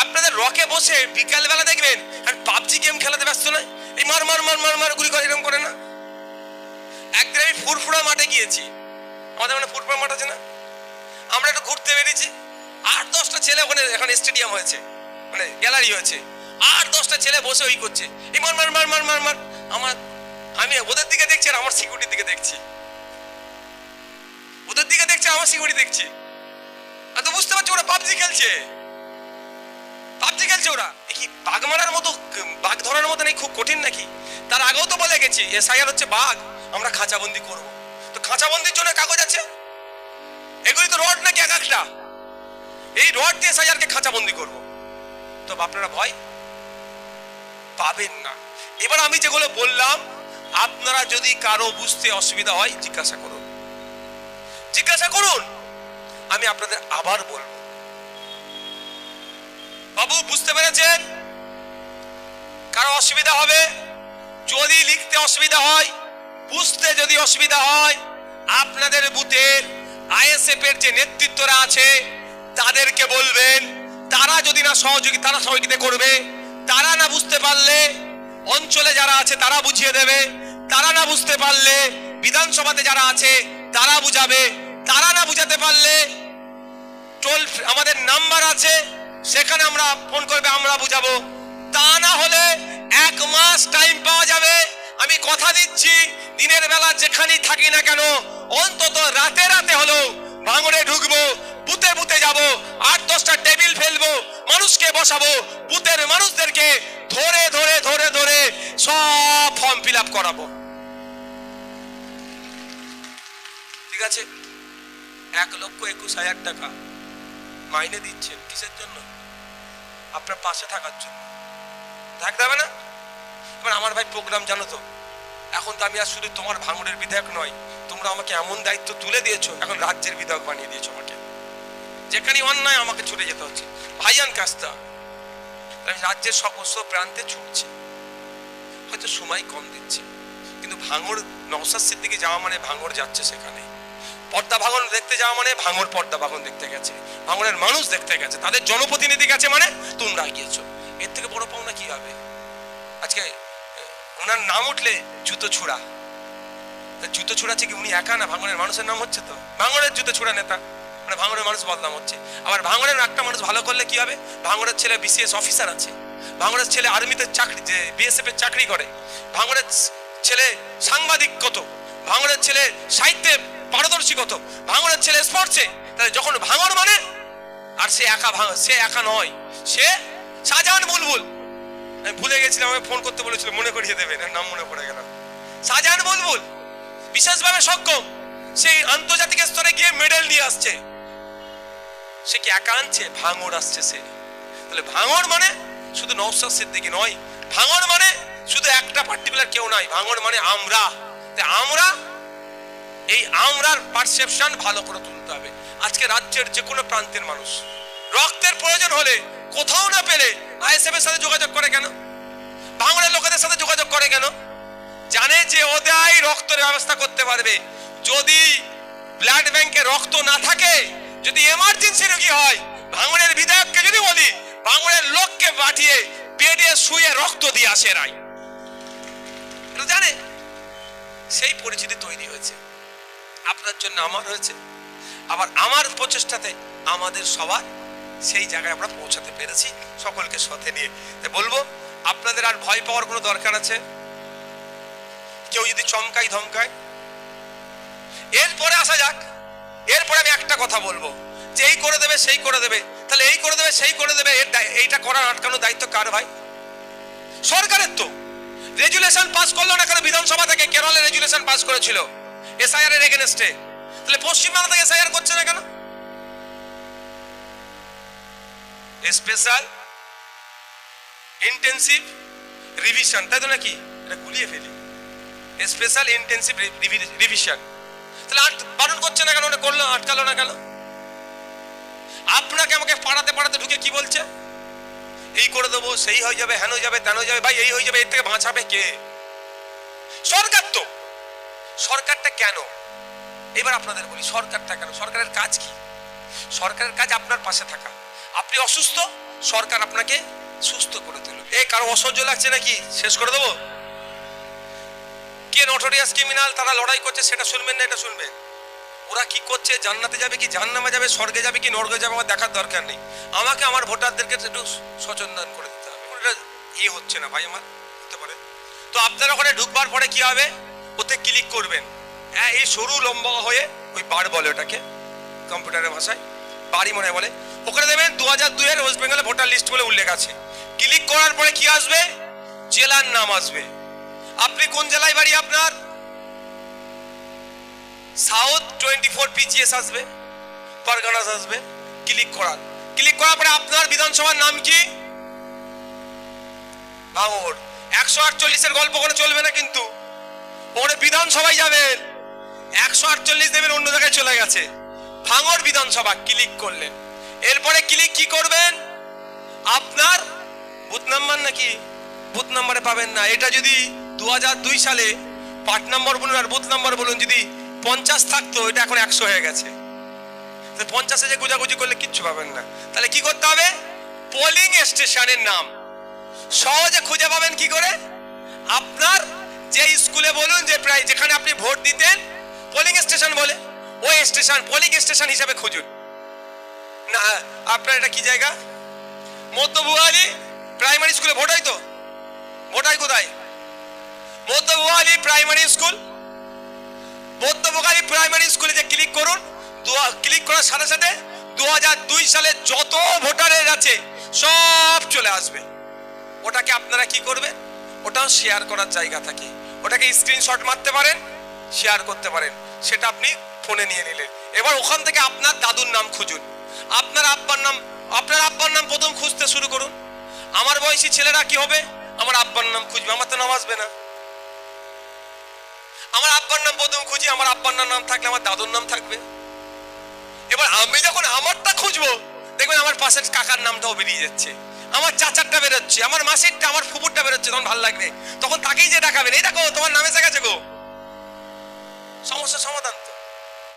আপনাদের রকে বসে বিকালবেলা দেখবেন আর পাবজি গেম খেলাতে ব্যস্ত নয় এই মার মার মার মার মার গুলি করে এরকম করে না একদিন আমি ফুরফুরা মাঠে গিয়েছি আমাদের মানে ফুরফুরা মাঠ আছে না আমরা একটু ঘুরতে বেরিয়েছি আট দশটা ছেলে ওখানে এখন স্টেডিয়াম হয়েছে মানে গ্যালারি হয়েছে আট দশটা ছেলে বসে ওই করছে এই মার মার মার মার মার মার আমার আমি ওদের দিকে দেখছি আর আমার সিকিউরিটির দিকে দেখছি ওদের দিকে দেখছি আমার সিকিউরিটি দেখছি বুঝতে পারছি ওরা পাবজি খেলছে। পাবজি খেলছে ওরা। কি, বাঘ মারার মতো, বাঘ ধরার মতো নেই খুব কঠিন নাকি? তার আগেও তো বলে গেছি, এসআইআর হচ্ছে বাঘ, আমরা খাঁচাবন্দি করব। তো খাঁচাবন্দির জন্য কাগজ আছে? এগুলি তো রড নাকি এক একটা? এই রড দিয়ে এসআইআরকে খাঁচাবন্দি করব। তো আপনারা ভয়? পাবেন না। এবার আমি যেগুলো বললাম, আপনারা যদি কারও বুঝতে অসুবিধা হয়, জিজ্ঞাসা করুন। জিজ্ঞাসা করুন। আমি আপনাদের আবার বলব। বাবু, বুঝতে পেরেছেন? কারও অসুবিধা হবে? যদি লিখতে অসুবিধা হয়, বুঝতে যদি অসুবিধা হয়, আপনাদের বুথের আইএসএফ এর যে নেতৃত্বরা আছে, তাদেরকে বলবেন, তারা যদি না সহযোগী, তারা সহযোগিতা করবে। তারা না বুঝতে পারলে, অঞ্চলে যারা আছে, তারা বুঝিয়ে দেবে। তারা না বুঝতে পারলে, বিধানসভাতে যারা আছে, তারা বুঝাবে। তারা না বুঝাতে পারলে টোল আমাদের নাম্বার আছে, সেখানে আমরা ফোন করবে, আমরা বুঝাবো। তা না হলে এক মাস টাইম পাওয়া যাবে। আমি কথা দিচ্ছি, দিনের বেলা যেখানেই থাকি না কেন, অন্তত রাতে রাতে হলেও ভাঙড়ে ঢুকবো বুতে বুতে যাব, আট দশটা টেবিল ফেলব, মানুষকে বসাবো, বুথের মানুষদেরকে ধরে ধরে ধরে ধরে সব ফর্ম ফিল আপ করাবো। ঠিক আছে? এক লক্ষ একুশ হাজার টাকা মাইনে দিচ্ছেন। কিসের জন্য? আপনার পাশে থাকার জন্য। থাকতে হবে না? এবার আমার ভাই প্রোগ্রাম জানো তো? এখন তো আমি আর শুধু তোমার ভাঙড়ের বিধায়ক নয়, তোমরা আমাকে এমন দায়িত্ব তুলে দিয়েছ, এখন রাজ্যের বিধায়ক বানিয়ে দিয়েছ আমাকে। যেখানে অন্যায় আমাকে ছুটে যেতে হচ্ছে। ভাইয়ান কাস্তা আমি রাজ্যের সমস্ত প্রান্তে ছুটছি। হয়তো সময় কম দিচ্ছে। কিন্তু ভাঙড় নওসাসের দিকে যাওয়া মানে ভাঙড় যাচ্ছে সেখানে। পর্দা ভাঙন দেখতে যাওয়া মানে ভাঙর পর্দা ভাঙন দেখতে গেছে। ভাঙনের মানুষ দেখতে গেছে। তাদের জনপ্রতিনিধি গেছে মানে তোমরা গিয়েছো। এর থেকে বড় পাওনা কি হবে? আজকে ওনার নাম উঠলে জুতো ছোড়া। তা জুতো ছোড়াচ্ছে কি উনি একা না ভাঙনের মানুষের নাম হচ্ছে তো? ভাঙনের জুতো ছোড়া নেতা। মানে ভাঙনের মানুষ বদনাম হচ্ছে। আবার ভাঙনের একটা মানুষ ভালো করলে কি হবে? ভাঙনের ছেলে বিসিএস অফিসার আছে। ভাঙনের ছেলে আর্মিতে চাকরি, যে বিএসএফ এর চাকরি করে। ভাঙনের ছেলে সাংবাদিক কত? ভাঙনের ছেলে সাহিত্যে পারদর্শী কত ভাঙনের ছেলে স্পোর্টসে তাহলে যখন ভাঙর মানে আর সে একা ভাঙ, সে একা নয়, সে শাহজাহান বুলবুল। আমি ভুলে গেছিলাম, আমাকে ফোন করতে বলেছিল, মনে করিয়ে দেবেন নাম মনে পড়ে গেল। শাহজাহান বুলবুল, বিশেষভাবে সক্ষম। সেই আন্তর্জাতিক স্তরে গিয়ে মেডেল নিয়ে আসছে। সে কি একা আনছে? ভাঙর আসছে সে। তাহলে ভাঙর মানে শুধু নওসাদ সিদ্দিকি নয়। ভাঙর মানে শুধু একটা পার্টিকুলার কেউ নয় ভাঙর মানে আমরা। আমরা এই আমরার পারসেপশন ভালো করে তুলতে হবে। আজকে রাজ্যের যে কোনো প্রান্তের মানুষ। রক্তের প্রয়োজন হলে কোথাও না পেলে আইএসএফ এর সাথে যোগাযোগ করে কেন? বাংলার লোকেদের সাথে যোগাযোগ করে কেন? জানে যে ওদাই রক্তের ব্যবস্থা করতে পারবে। যদি ব্লাড ব্যাংকে রক্ত না থাকে, যদি এমার্জেন্সি রোগী হয় ভাঙনের বিধায়ককে যদি বলি ভাঙনের লোককে পাঠিয়ে বেডে শুয়ে রক্ত দিয়ে আসে রাই জানে, সেই পরিচিতি তৈরি হয়েছে। আপনার জন্য আমার হয়েছে। আবার আমার প্রচেষ্টাতে আমাদের সবার সেই জায়গায় আমরা পৌঁছাতে পেরেছি, সকলকে সাথে নিয়ে। তাই বলব, আপনাদের আর ভয় পাওয়ার কোনো দরকার আছে? কেউ যদি চমকাই ধমকায়? এরপরে আসা যাক, এরপরে আমি একটা কথা বলব, যে এই করে দেবে, সেই করে দেবে। তাহলে এই করে দেবে, সেই করে দেবে, এর এইটা করার আটকানোর দায়িত্ব কার ভাই? সরকারের তো। রেজুলেশন পাস করল না কেন বিধানসভা থেকে? কেরলে রেজুলেশন পাস করেছিল। এসআইআর এর এগেনস্টে তাহলে পশ্চিমবাংলা থেকে এসআইআর করছে না কেন? স্পেশাল ইন্টেন্সিভ রিভিশন তাই তো নাকি? এটা গুলিয়ে ফেলি। স্পেশাল ইন্টেন্সিভ রিভিশন তাহলে আট বারণ করছে না কেন? ওটা করল, আটকালো না কেন? আপনাকে আমাকে পাড়াতে পাড়াতে ঢুকে কি বলছে? এই করে দেবো, সেই হয়ে যাবে, হেন যাবে, তেন যাবে, ভাই, এই হয়ে যাবে, এর থেকে বাঁচাবে কে? সরকার তো। সরকারটা কেন? এবার আপনাদের বলি, সরকারটা কেন? সরকারের কাজ কি? সরকারের কাজ আপনার পাশে থাকা। আপনি অসুস্থ, সরকার আপনাকে সুস্থ করে তুলবে এই কারও অসহ্য লাগছে নাকি? শেষ করে দেবো? কে নটোরিয়াস ক্রিমিনাল তারা লড়াই করছে, সেটা শুনবেন না, এটা শুনবেন। ওরা কি করছে, জান্নাতে যাবে কি, জাহান্নামে যাবে, স্বর্গে যাবে কি, নরকে যাবে, আমার দেখার দরকার নেই। আমাকে আমার ভোটারদেরকে একটু সচেতন করে দিতে হবে। এটা ইয়ে হচ্ছে না ভাই আমার, হতে পারে। তো আপনারা ওখানে ঢুকবার পরে কি হবে? ওতে ক্লিক করবেন। হ্যাঁ এই সরু লম্বা হয়ে ওই বার বলে ওটাকে, কম্পিউটারের ভাষায় বাড়ি মনে বলে। ওখানে দেবেন দু হাজার দুইয়ের ওয়েস্ট বেঙ্গলে ভোটার লিস্ট বলে উল্লেখ আছে। ক্লিক করার পরে কি আসবে? জেলার নাম আসবে। আপনি কোন জেলায় বাড়ি আপনার? সাউথ টোয়েন্টি ফোর পিজিএস আসবে পারগানাস আসবে, ক্লিক করার। ক্লিক করার পরে আপনার বিধানসভার নাম কি? ভাঙর একশো আটচল্লিশের গল্প করে চলবে না কিন্তু। ওখানে বিধানসভায় যাবেন। একশো আটচল্লিশ দেবেন অন্য জায়গায় চলে গেছে। ভাঙর বিধানসভা, ক্লিক করলেন। এরপরে ক্লিক কি করবেন? আপনার বুথ নাম্বার নাকি? বুথ নাম্বারে পাবেন না। এটা যদি দু হাজার দুই সালে পার্ট নাম্বার বলুন আর বুথ নাম্বার বলুন যদি পঞ্চাশ থাকতো, এটা এখন একশো হয়ে গেছে। পঞ্চাশে যে গুজাগুজি করলে কিচ্ছু পাবেন না। তাহলে কি করতে হবে? পোলিং স্টেশনের নাম। সহজে খুঁজে পাবেন কি করে? আপনার যে স্কুলে বলুন, যে প্রায় যেখানে আপনি ভোট দিতেন পোলিং স্টেশন বলে। ওই স্টেশন পোলিং স্টেশন হিসাবে খুঁজুন। না, আপনার এটা কি জায়গা? মধ্যবুয়ালি প্রাইমারি স্কুলে ভোট হয় তো? ভোট হয় কোথায়? Madhyabuali primary school Madhyabuali primary স্কুলে যে ক্লিক করুন ক্লিক করার সাথে সাথে দু সালে যত ভোটারের আছে, সব চলে আসবে। ওটাকে আপনারা কি করবেন ওটাও শেয়ার করার জায়গা থাকে। ওটাকে স্ক্রিনশট মারতে পারেন শেয়ার করতে পারেন। সেটা আপনি ফোনে নিয়ে নিলেন। এবার ওখান থেকে আপনার দাদুর নাম খুঁজুন। আপনার আব্বার নাম, আপনার আব্বার নাম প্রথম খুঁজতে শুরু করুন। আমার বয়সী ছেলেরা কি হবে? আমার আব্বার নাম খুঁজবে। আমার তো নাম আসবে না। আমার আব্বার নাম প্রথম খুঁজি, আমার আব্বার নাম থাকলে আমার দাদুর নাম থাকবে। এবার আমি যখন আমারটা খুঁজবো, দেখবেন আমার পাশের কাকার নামটাও বেরিয়ে যাচ্ছে। আমার চাচারটা বেরোচ্ছে, আমার মাসিরটা, আমার ফুপুরটা বেরোচ্ছে তখন ভালো লাগবে। তখন তাকেই যে ডাকাবেন এই দেখো, তোমার নামে জায়গা গো। সমস্যার সমাধান।